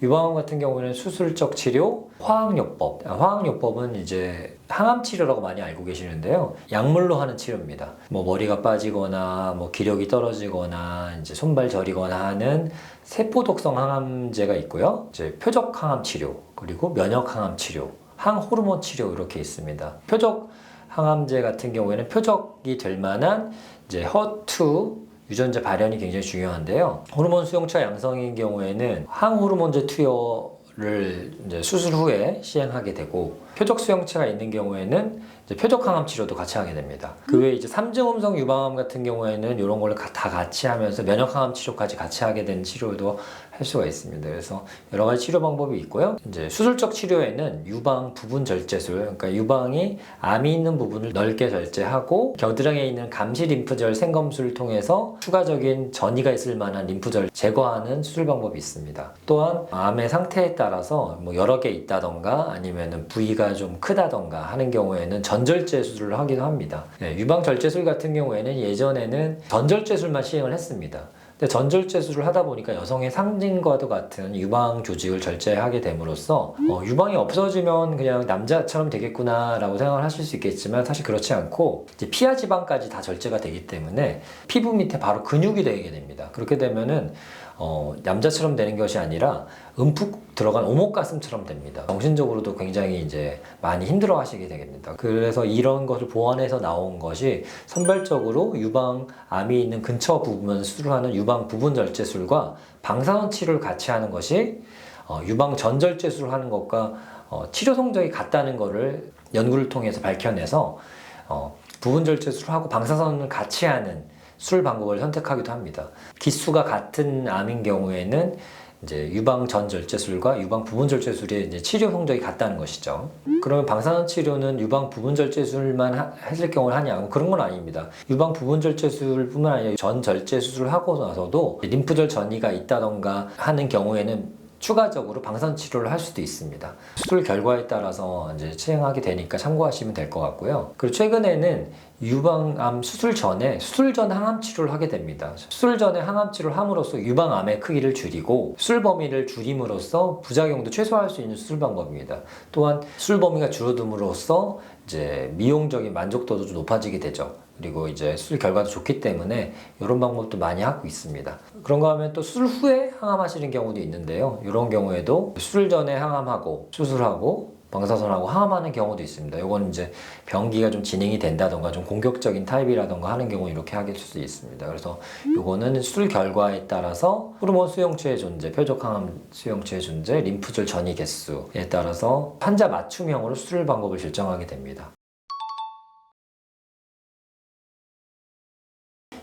유방암 같은 경우에는 수술적 치료, 화학요법. 아, 화학요법은 이제 항암 치료라고 많이 알고 계시는데요. 약물로 하는 치료입니다. 뭐 머리가 빠지거나 뭐 기력이 떨어지거나 이제 손발 저리거나 하는 세포 독성 항암제가 있고요. 이제 표적 항암 치료, 그리고 면역 항암 치료, 항호르몬 치료 이렇게 있습니다. 표적 항암제 같은 경우에는 표적이 될 만한 이제 허투 유전자 발현이 굉장히 중요한데요. 호르몬 수용체 양성인 경우에는 항호르몬제 투여를 이제 수술 후에 시행하게 되고 표적 수용체가 있는 경우에는 표적 항암 치료도 같이 하게 됩니다. 그 외에 이제 삼중 음성 유방암 같은 경우에는 이런 걸 다 같이 하면서 면역 항암 치료까지 같이 하게 된 치료도 할 수가 있습니다. 그래서 여러 가지 치료 방법이 있고요. 이제 수술적 치료에는 유방 부분 절제술, 그러니까 유방이 암이 있는 부분을 넓게 절제하고 겨드랑이에 있는 감시 림프절 생검술을 통해서 추가적인 전이가 있을 만한 림프절 제거하는 수술 방법이 있습니다. 또한 암의 상태에 따라서 뭐 여러 개 있다던가 아니면은 부위가 좀 크다던가 하는 경우에는 전절제 수술을 하기도 합니다. 네, 유방 절제술 같은 경우에는 예전에는 전절제술만 시행을 했습니다. 근데 전절제술을 하다 보니까 여성의 상징과도 같은 유방 조직을 절제하게 됨으로써 어, 유방이 없어지면 그냥 남자처럼 되겠구나라고 생각을 하실 수 있겠지만 사실 그렇지 않고 이제 피하 지방까지 다 절제가 되기 때문에 피부 밑에 바로 근육이 되게 됩니다. 그렇게 되면은 어, 남자처럼 되는 것이 아니라 움푹 들어간 오목가슴처럼 됩니다. 정신적으로도 굉장히 이제 많이 힘들어 하시게 되겠습니다. 그래서 이런 것을 보완해서 나온 것이 선별적으로 유방 암이 있는 근처 부분 수술하는 유방 부분 절제술과 방사선 치료를 같이 하는 것이 어, 유방 전절제술을 하는 것과 어, 치료 성적이 같다는 것을 연구를 통해서 밝혀내서 어, 부분 절제술을 하고 방사선을 같이 하는 수술 방법을 선택하기도 합니다. 기수가 같은 암인 경우에는 이제 유방 전 절제술과 유방 부분 절제술의 이제 치료 성적이 같다는 것이죠. 그러면 방사선 치료는 유방 부분 절제술만 하- 했을 경우를 하냐? 그런 건 아닙니다. 유방 부분 절제술뿐만 아니라 전 절제 수술을 하고 나서도 림프절 전이가 있다던가 하는 경우에는 추가적으로 방사선 치료를 할 수도 있습니다. 수술 결과에 따라서 이제 시행하게 되니까 참고하시면 될 것 같고요. 그리고 최근에는 유방암 수술 전에 수술 전 항암 치료를 하게 됩니다. 수술 전에 항암 치료를 함으로써 유방암의 크기를 줄이고 수술 범위를 줄임으로써 부작용도 최소화할 수 있는 수술 방법입니다. 또한 수술 범위가 줄어듦으로써 이제 미용적인 만족도도 좀 높아지게 되죠. 그리고 이제 수술 결과도 좋기 때문에 이런 방법도 많이 하고 있습니다. 그런가 하면 또 수술 후에 항암하시는 경우도 있는데요. 이런 경우에도 수술 전에 항암하고 수술하고 방사선하고 항암하는 경우도 있습니다. 이건 이제 병기가 좀 진행이 된다던가 좀 공격적인 타입이라던가 하는 경우 이렇게 하게 될 수 있습니다. 그래서 이거는 수술 결과에 따라서 호르몬 수용체의 존재, 표적 항암 수용체의 존재, 림프절 전이 개수에 따라서 환자 맞춤형으로 수술 방법을 결정하게 됩니다.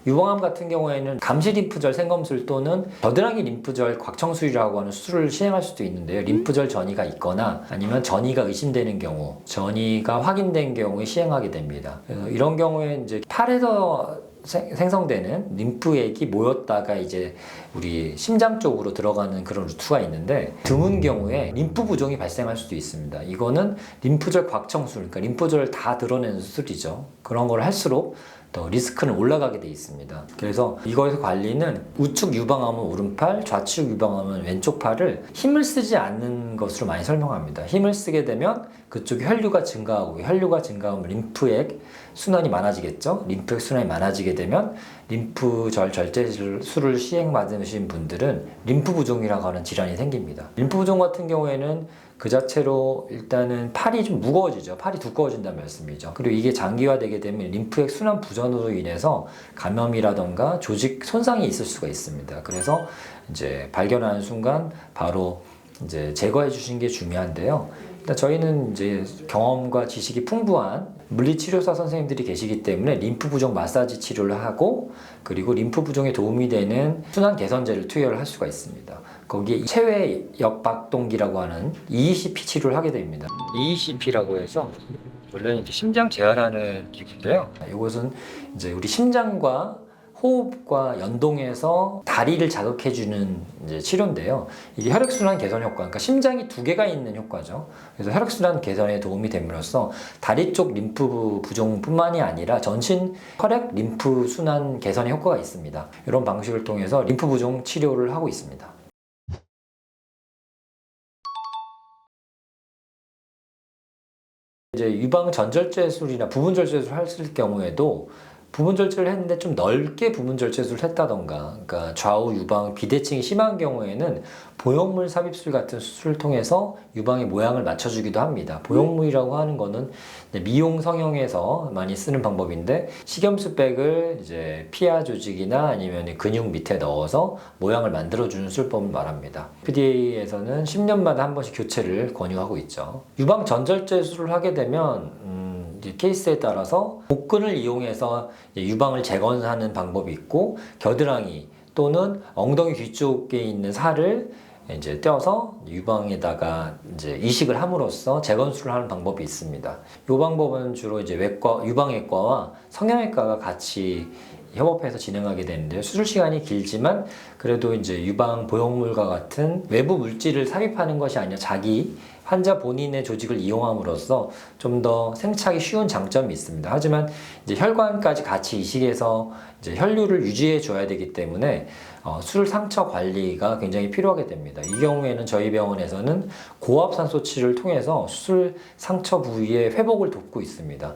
유방암 같은 경우에는 감시 림프절 생검술 또는 겨드랑이 림프절 곽청술이라고 하는 수술을 시행할 수도 있는데요. 림프절 전이가 있거나 아니면 전이가 의심되는 경우, 전이가 확인된 경우에 시행하게 됩니다. 이런 경우에 이제 팔에서 생- 생성되는 림프액이 모였다가 이제 우리 심장 쪽으로 들어가는 그런 루트가 있는데 드문 경우에 림프 부종이 발생할 수도 있습니다. 이거는 림프절 곽청술, 그러니까 림프절을 다 드러내는 수술이죠. 그런 걸 할수록 더 리스크는 올라가게 돼 있습니다. 그래서 이거에서 관리는 우측 유방암은 오른팔, 좌측 유방암은 왼쪽 팔을 힘을 쓰지 않는 것으로 많이 설명합니다. 힘을 쓰게 되면 그쪽에 혈류가 증가하고 혈류가 증가하면 림프액 순환이 많아지겠죠. 림프액 순환이 많아지게 되면 림프절 절제술을 시행 받으신 분들은 림프 부종이라고 하는 질환이 생깁니다. 림프 부종 같은 경우에는 그 자체로 일단은 팔이 좀 무거워지죠. 팔이 두꺼워진다는 말씀이죠. 그리고 이게 장기화되게 되면 림프액 순환 부전으로 인해서 감염이라던가 조직 손상이 있을 수가 있습니다. 그래서 이제 발견하는 순간 바로 이제 제거해 주시는 게 중요한데요. 일단 저희는 이제 경험과 지식이 풍부한 물리치료사 선생님들이 계시기 때문에 림프 부종 마사지 치료를 하고 그리고 림프 부종에 도움이 되는 순환 개선제를 투여를 할 수가 있습니다. 거기에 체외 역박동기라고 하는 ECP 치료를 하게 됩니다. ECP라고 해서 원래는 이제 심장 제어하는 기구인데요. 이것은 이제 우리 심장과 호흡과 연동해서 다리를 자극해주는 이제 치료인데요. 이게 혈액순환 개선 효과, 그러니까 심장이 두 개가 있는 효과죠. 그래서 혈액순환 개선에 도움이 됨으로써 다리 쪽 림프 부종뿐만이 아니라 전신 혈액 림프 순환 개선 효과가 있습니다. 이런 방식을 통해서 림프 부종 치료를 하고 있습니다. 이제 유방 전절제술이나 부분 절제술 했을 경우에도 부분 절제를 했는데 좀 넓게 부분 절제술을 했다던가 그러니까 좌우 유방 비대칭이 심한 경우에는 보형물 삽입술 같은 수술을 통해서 유방의 모양을 맞춰주기도 합니다. 보형물이라고 하는 거는 미용 성형에서 많이 쓰는 방법인데 식염수백을 이제 피하 조직이나 아니면 근육 밑에 넣어서 모양을 만들어주는 술법을 말합니다. PDA에서는 10년마다 한 번씩 교체를 권유하고 있죠. 유방 전절제 수술을 하게 되면 음, 케이스에 따라서 복근을 이용해서 유방을 재건하는 방법이 있고 겨드랑이 또는 엉덩이 뒤쪽에 있는 살을 이제 떼어서 유방에다가 이제 이식을 함으로써 재건수를 하는 방법이 있습니다. 이 방법은 주로 이제 외과, 유방외과와 성형외과가 같이 협업해서 진행하게 되는데요. 수술 시간이 길지만 그래도 이제 유방 보형물과 같은 외부 물질을 삽입하는 것이 아니라 자기 환자 본인의 조직을 이용함으로써 좀 더 생착이 쉬운 장점이 있습니다. 하지만 이제 혈관까지 같이 이식해서 이제 혈류를 유지해 줘야 되기 때문에 어, 술 상처 관리가 굉장히 필요하게 됩니다. 이 경우에는 저희 병원에서는 고압 산소 치료를 통해서 수술 상처 부위의 회복을 돕고 있습니다.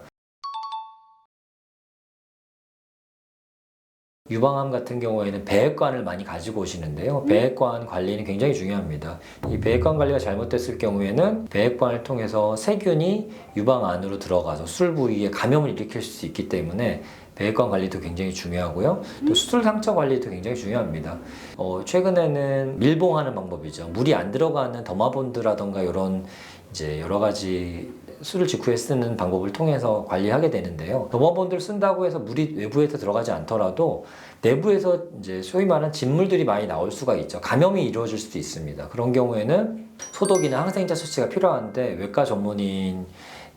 유방암 같은 경우에는 배액관을 많이 가지고 오시는데요. 배액관 관리는 굉장히 중요합니다. 이 배액관 관리가 잘못됐을 경우에는 배액관을 통해서 세균이 유방 안으로 들어가서 술 부위에 감염을 일으킬 수 있기 때문에 배액관 관리도 굉장히 중요하고요. 또 수술 상처 관리도 굉장히 중요합니다. 어, 최근에는 밀봉하는 방법이죠. 물이 안 들어가는 더마본드라던가 이런 이제 여러 가지 술을 직후에 쓰는 방법을 통해서 관리하게 되는데요. 더머본드를 쓴다고 해서 물이 외부에서 들어가지 않더라도 내부에서 이제 소위 말하는 진물들이 많이 나올 수가 있죠. 감염이 이루어질 수도 있습니다. 그런 경우에는 소독이나 항생제 처치가 필요한데 외과 전문인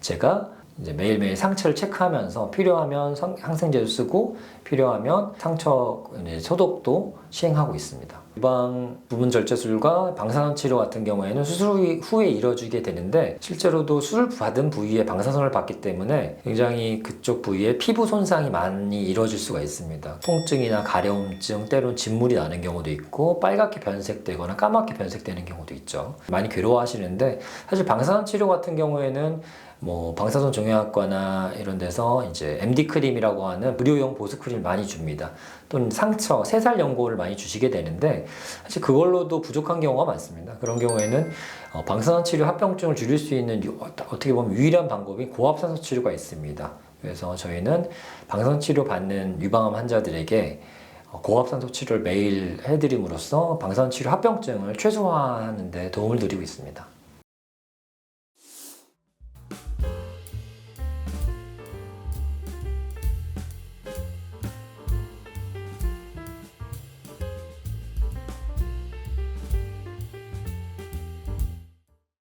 제가 이제 매일매일 상처를 체크하면서 필요하면 성- 항생제도 쓰고 필요하면 상처 이제 소독도 시행하고 있습니다. 유방 부분 절제술과 방사선 치료 같은 경우에는 수술 후- 후에 이뤄지게 되는데 실제로도 수술 받은 부위에 방사선을 받기 때문에 굉장히 그쪽 부위에 피부 손상이 많이 이루어질 수가 있습니다. 통증이나 가려움증, 때론 진물이 나는 경우도 있고 빨갛게 변색되거나 까맣게 변색되는 경우도 있죠. 많이 괴로워하시는데 사실 방사선 치료 같은 경우에는 뭐 방사선 종양학과나 이런 데서 이제 MD 크림이라고 하는 의료용 보습 크림을 많이 줍니다. 또는 상처, 새살 연고를 많이 주시게 되는데 사실 그걸로도 부족한 경우가 많습니다. 그런 경우에는 어, 방사선 치료 합병증을 줄일 수 있는 유- 어떻게 보면 유일한 방법이 고압산소 치료가 있습니다. 그래서 저희는 방사선 치료 받는 유방암 환자들에게 어, 고압산소 치료를 매일 해드림으로써 방사선 치료 합병증을 최소화하는 데 도움을 드리고 있습니다.